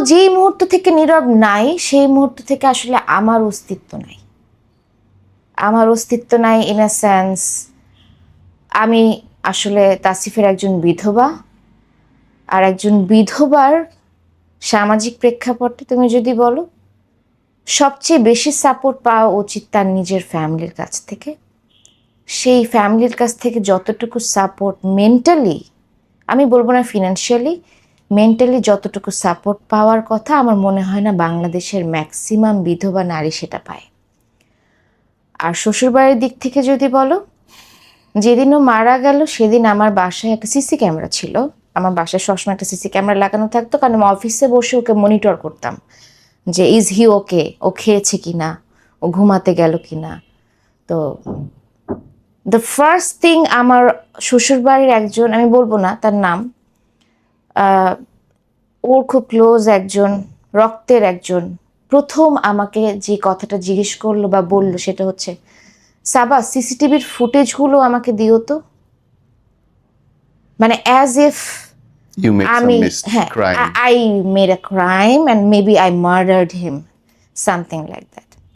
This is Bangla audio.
যেই মুহূর্ত থেকে নীরব নাই, সেই মুহূর্ত থেকে আসলে আমার অস্তিত্ব নাই। আমার অস্তিত্ব নাই ইন আ সেন্স আমি আসলে তাসিফের একজন বিধবা আর একজন বিধবার সামাজিক প্রেক্ষাপটে তুমি যদি বলো, সবচেয়ে বেশি সাপোর্ট পাওয়া উচিত তার নিজের ফ্যামিলির কাছ থেকে। সেই ফ্যামিলির কাছ থেকে যতটুকু সাপোর্ট মেন্টালি আমি বলব না ফিনান্সিয়ালি মেন্টালি যতটুকু সাপোর্ট পাওয়ার কথা, আমার মনে হয় না বাংলাদেশের ম্যাক্সিমাম বিধবা নারী সেটা পায়। আর শ্বশুরবাড়ির দিক থেকে যদি বলো যেদিন ও মারা গেল, সেদিন আমার বাসায় একটা সিসি ক্যামেরা ছিল। আমার বাসায় সবসময় একটা সিসি ক্যামেরা লাগানো থাকতো, কারণ আমি অফিসে বসে ওকে মনিটর করতাম যে ইজ হি ওকে ও খেয়েছে কি না ও ঘুমাতে গেল কি না তো দ্য ফার্স্ট থিং আমার শ্বশুরবাড়ির একজন, আমি বলব না তার নাম ওর খুব ক্লোজ একজন রক্তের একজন। প্রথম আমাকে যে কথাটা জিজ্ঞেস করল বা বলল সেটা হচ্ছে সাবা সিসিটিভির ফুটেজগুলো আমাকে দিও তো? মানে অ্যাজ ইফ আমি হ্যাঁ. I made a crime and maybe I murdered him something like that